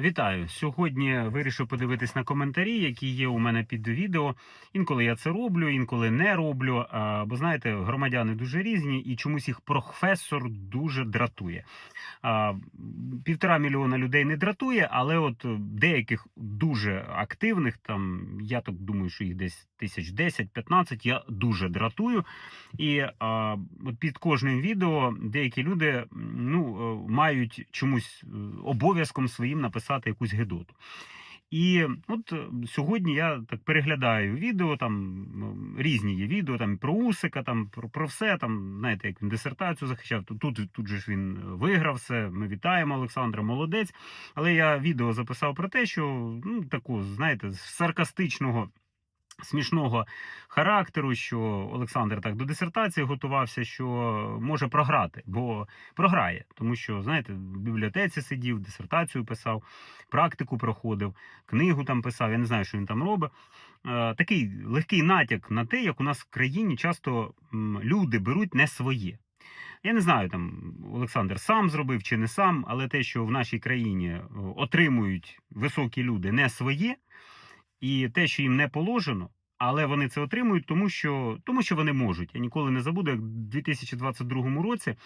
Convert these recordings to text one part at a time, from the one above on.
Вітаю! Сьогодні вирішив подивитись на коментарі, які є у мене під відео. Інколи я це роблю, інколи не роблю. Бо знаєте, громадяни дуже різні, і чомусь їх професор дуже дратує. Півтора мільйона людей не дратує, але от деяких дуже активних, там я так думаю, що їх десь тисяч 10-15, я дуже дратую. І от під кожним відео деякі люди ну, е, мають чомусь е, обов'язком своїм написати якусь гедоту. І от е, сьогодні я так переглядаю відео, там різні є відео, там про Усика, там про, про все. Там знаєте, як він дисертацію захищав. Тут, тут, же ж він виграв все. Ми вітаємо Олександра, молодець. Але я відео записав про те, що ну таку, знаєте, саркастичного. Смішного характеру, що Олександр так до дисертації готувався, що може програти, бо програє, тому що знаєте, в бібліотеці сидів, дисертацію писав, практику проходив, книгу там писав. Я не знаю, що він там робить. Е, Такий легкий натяк на те, як у нас в країні часто люди беруть не своє. Я не знаю, там Олександр сам зробив чи не сам, але те, що в нашій країні е, отримують високі люди не своє, і те, що їм не положено, але вони це отримують, тому що, тому що вони можуть. Я ніколи не забуду, як в 2022 році.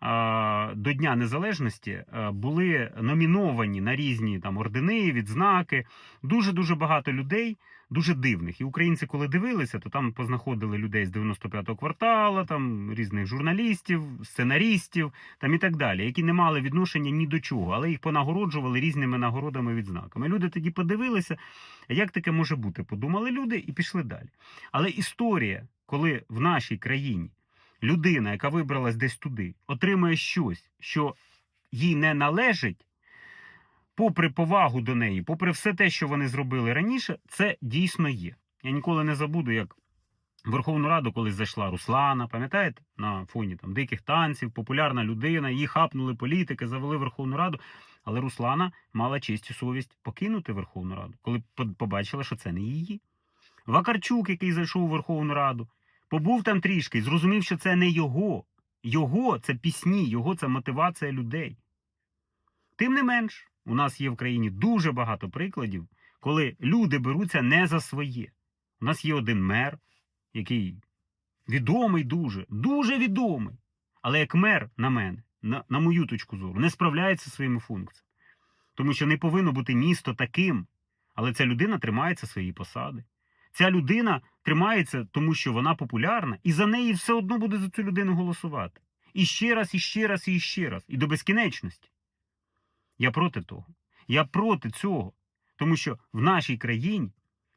А, До Дня Незалежності були номіновані на різні там ордени, відзнаки. Дуже дуже багато людей, дуже дивних. І українці, коли дивилися, то там познаходили людей з 95-го квартала, там різних журналістів, сценарістів там і так далі, які не мали відношення ні до чого, але їх понагороджували різними нагородами відзнаками. Люди тоді подивилися, як таке може бути? Подумали люди і пішли далі. Але історія, коли в нашій країні людина, яка вибралась десь туди, отримує щось, що їй не належить, попри повагу до неї, попри все те, що вони зробили раніше, це дійсно є. Я ніколи не забуду, як в Верховну Раду колись зайшла Руслана, пам'ятаєте, на фоні там диких танців, популярна людина, її хапнули політики, завели Верховну Раду. Але Руслана мала честь і совість покинути Верховну Раду, коли побачила, що це не її. Вакарчук, який зайшов у Верховну Раду, побув там трішки і зрозумів, що це не його. Його це пісні, його це мотивація людей. Тим не менш, у нас є в країні дуже багато прикладів, коли люди беруться не за своє. У нас є один мер, який відомий дуже, дуже відомий. Але як мер, на мене, на, на мою точку зору, не справляється зі своїми функціями. Тому що не повинно бути місто таким, але ця людина тримається своєї посади. Ця людина тримається, тому що вона популярна, і за неї все одно буде за цю людину голосувати. І ще раз, і ще раз, і ще раз, і до безкінечності. Я проти того. Я проти цього. Тому що в нашій країні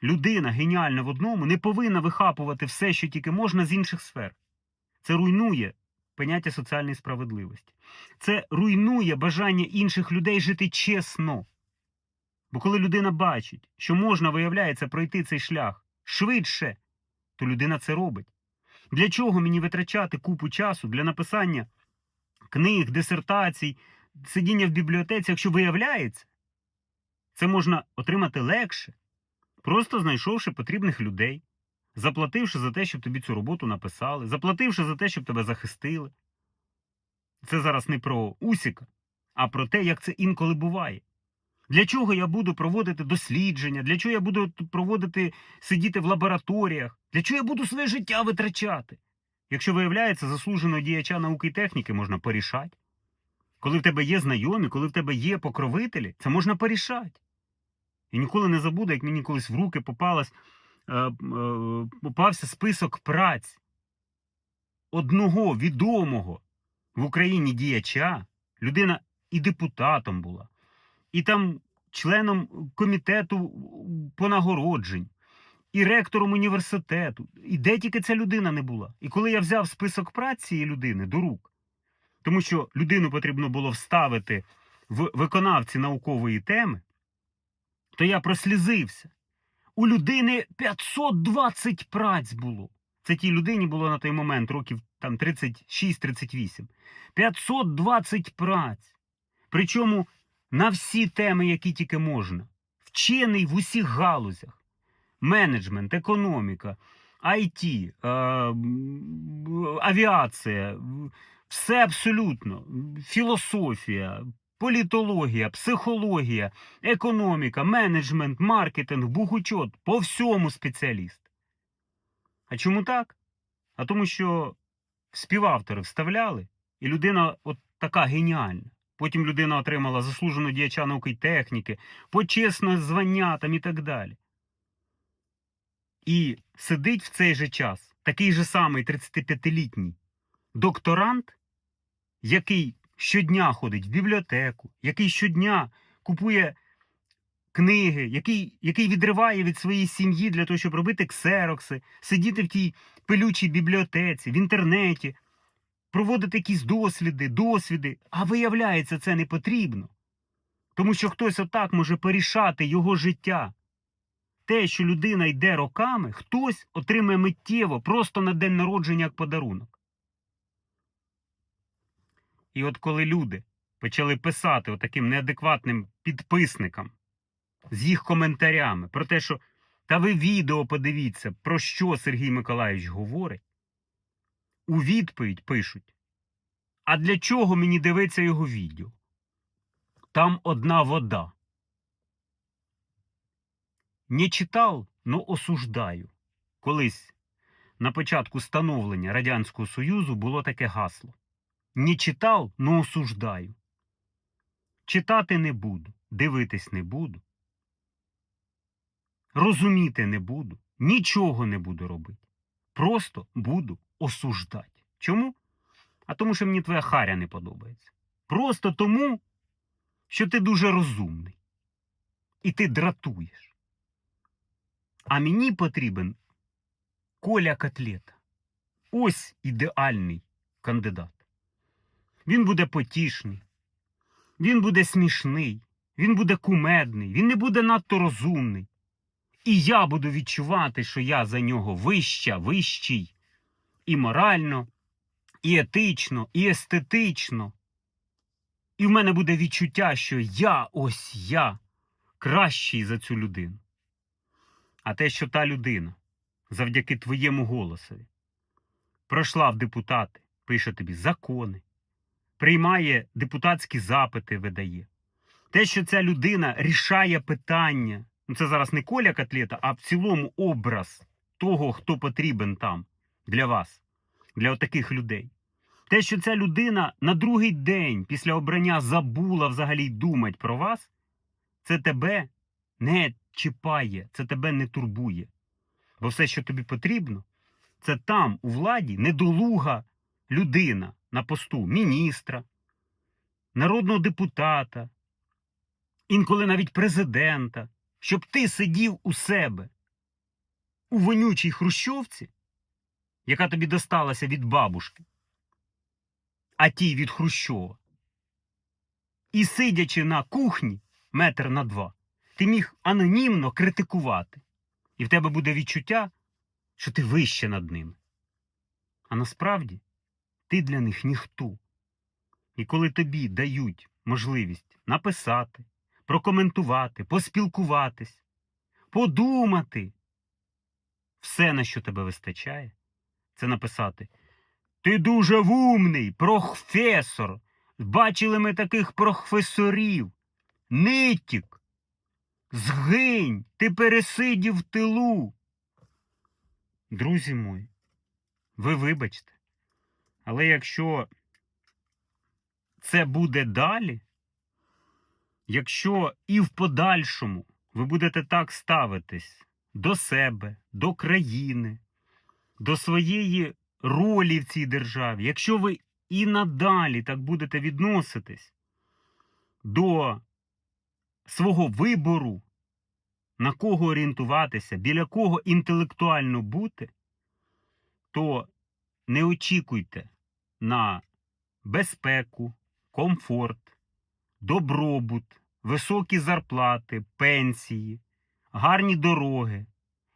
людина геніальна в одному не повинна вихапувати все, що тільки можна з інших сфер. Це руйнує поняття соціальної справедливості. Це руйнує бажання інших людей жити чесно. Бо коли людина бачить, що можна, виявляється, пройти цей шлях швидше, то людина це робить. Для чого мені витрачати купу часу для написання книг, дисертацій, сидіння в бібліотеці, якщо виявляється, це можна отримати легше, просто знайшовши потрібних людей, заплативши за те, щоб тобі цю роботу написали, заплативши за те, щоб тебе захистили. Це зараз не про Усіка, а про те, як це інколи буває. Для чого я буду проводити дослідження? Для чого я буду проводити сидіти в лабораторіях? Для чого я буду своє життя витрачати? Якщо виявляється, заслуженого діяча науки і техніки можна порішати. Коли в тебе є знайомі, коли в тебе є покровителі, це можна порішати. І ніколи не забуду, як мені колись в руки попалась, е, е, попався список праць одного відомого в Україні діяча, людина і депутатом була, там членом комітету по нагороджень, і ректором університету. І де тільки ця людина не була. І коли я взяв список праць цієї людини до рук, тому що людину потрібно було вставити в виконавці наукової теми, то я прослізився. У людини 520 праць було. Це тій людині було на той момент років там 36-38. 520 праць. Причому на всі теми, які тільки можна. Вчений в усіх галузях. Менеджмент, економіка, IT, е, авіація, все абсолютно, філософія, політологія, психологія, економіка, менеджмент, маркетинг, бухучот по всьому спеціаліст. А чому так? А тому, що співавтори вставляли, і людина от така геніальна. Потім людина отримала заслуженого діяча науки й техніки, почесне звання там і так далі. І сидить в цей же час такий же самий 35-літній докторант, який щодня ходить в бібліотеку, який щодня купує книги, який, який відриває від своєї сім'ї для того, щоб робити ксерокси, сидіти в тій пилючій бібліотеці, в інтернеті, проводити якісь досліди, досвіди. А виявляється, це не потрібно. Тому що хтось отак може порішати його життя. Те, що людина йде роками, хтось отримає миттєво, просто на день народження як подарунок. І от коли люди почали писати отаким неадекватним підписникам з їх коментарями про те, що та ви відео подивіться, про що Сергій Миколаївич говорить, у відповідь пишуть: А для чого мені дивитися його відео? Там одна вода. Не читав, но осуждаю. Колись на початку становлення Радянського Союзу було таке гасло. Не читав, но осуждаю. Читати не буду, дивитись не буду. Розуміти не буду, нічого не буду робити. Просто буду осуждати. Чому? А тому, що мені твоя харя не подобається. Просто тому, що ти дуже розумний. І ти дратуєш. А мені потрібен Коля Котлета. Ось ідеальний кандидат. Він буде потішний, він буде смішний, він буде кумедний, він не буде надто розумний. І я буду відчувати, що я за нього вища, вищий і морально, і етично, і естетично. І в мене буде відчуття, що я ось я кращий за цю людину. А те, що та людина завдяки твоєму голосові пройшла в депутати, пише тобі закони, приймає депутатські запити, видає. Те, що ця людина рішає питання, ну це зараз не коля котлета, а в цілому образ того, хто потрібен там для вас, для отаких людей. Те, що ця людина на другий день після обрання забула взагалі думати про вас, це тебе не чіпає, це тебе не турбує. Бо все, що тобі потрібно, це там, у владі, недолуга людина на посту міністра, народного депутата, інколи навіть президента, щоб ти сидів у себе у вонючій хрущовці, яка тобі досталася від бабушки, а тій від Хрущова. І сидячи на кухні метр на два, ти міг анонімно критикувати. І в тебе буде відчуття, що ти вище над ними. А насправді ти для них ніхто. І коли тобі дають можливість написати, прокоментувати, поспілкуватись, подумати, все, на що тебе вистачає, це написати Ти дуже вумний, професор. Бачили ми таких професорів. Нитік. Згинь, ти пересидів в тилу. Друзі мої, ви вибачте, але якщо це буде далі, якщо і в подальшому ви будете так ставитись до себе, до країни, до своєї ролі в цій державі, якщо ви і надалі так будете відноситись до свого вибору, на кого орієнтуватися, біля кого інтелектуально бути, то не очікуйте на безпеку, комфорт, добробут, високі зарплати, пенсії, гарні дороги,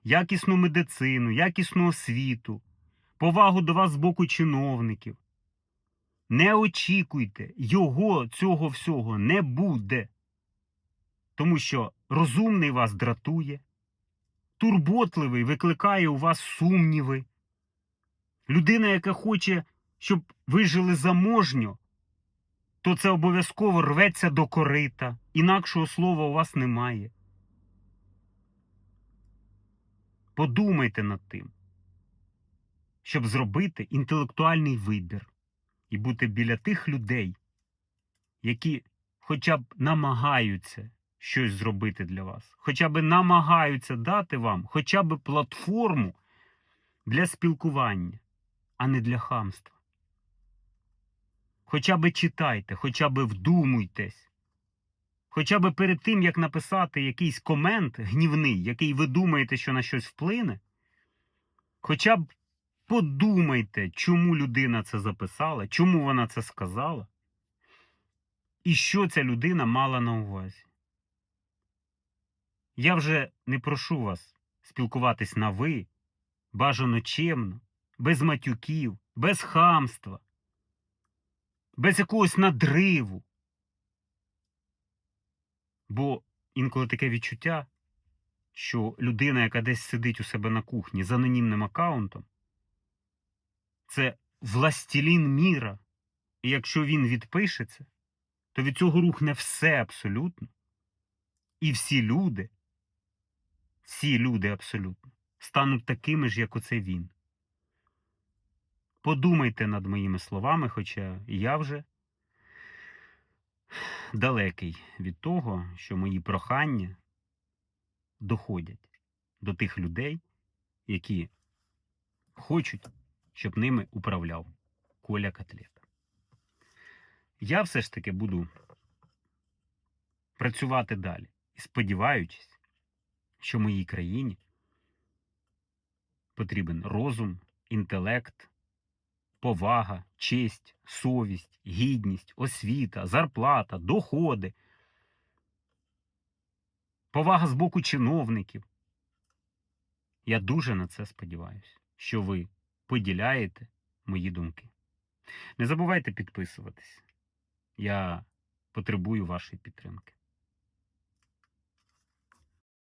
якісну медицину, якісну освіту, повагу до вас з боку чиновників. Не очікуйте, його цього всього не буде. Тому що розумний вас дратує, турботливий викликає у вас сумніви. Людина, яка хоче, щоб ви жили заможньо, то це обов'язково рветься до корита. Інакшого слова у вас немає. Подумайте над тим, щоб зробити інтелектуальний вибір і бути біля тих людей, які хоча б намагаються щось зробити для вас, хоча б намагаються дати вам хоча б платформу для спілкування, а не для хамства. Хоча б читайте, хоча б вдумуйтесь. Хоча б перед тим, як написати якийсь комент гнівний, який ви думаєте, що на щось вплине, хоча б подумайте, чому людина це записала, чому вона це сказала, і що ця людина мала на увазі. Я вже не прошу вас спілкуватись на ви, бажано чемно, без матюків, без хамства, без якогось надриву. Бо інколи таке відчуття, що людина, яка десь сидить у себе на кухні з анонімним аккаунтом, це властілін міра. І якщо він відпишеться, то від цього рухне все абсолютно. І всі люди, всі люди абсолютно, стануть такими ж, як оце він. Подумайте над моїми словами, хоча я вже далекий від того, що мої прохання доходять до тих людей, які хочуть, щоб ними управляв Коля Котлета. Я все ж таки буду працювати далі і сподіваючись, що моїй країні потрібен розум, інтелект, повага, честь, совість, гідність, освіта, зарплата, доходи, повага з боку чиновників. Я дуже на це сподіваюся, що ви поділяєте мої думки. Не забувайте підписуватись. Я потребую вашої підтримки.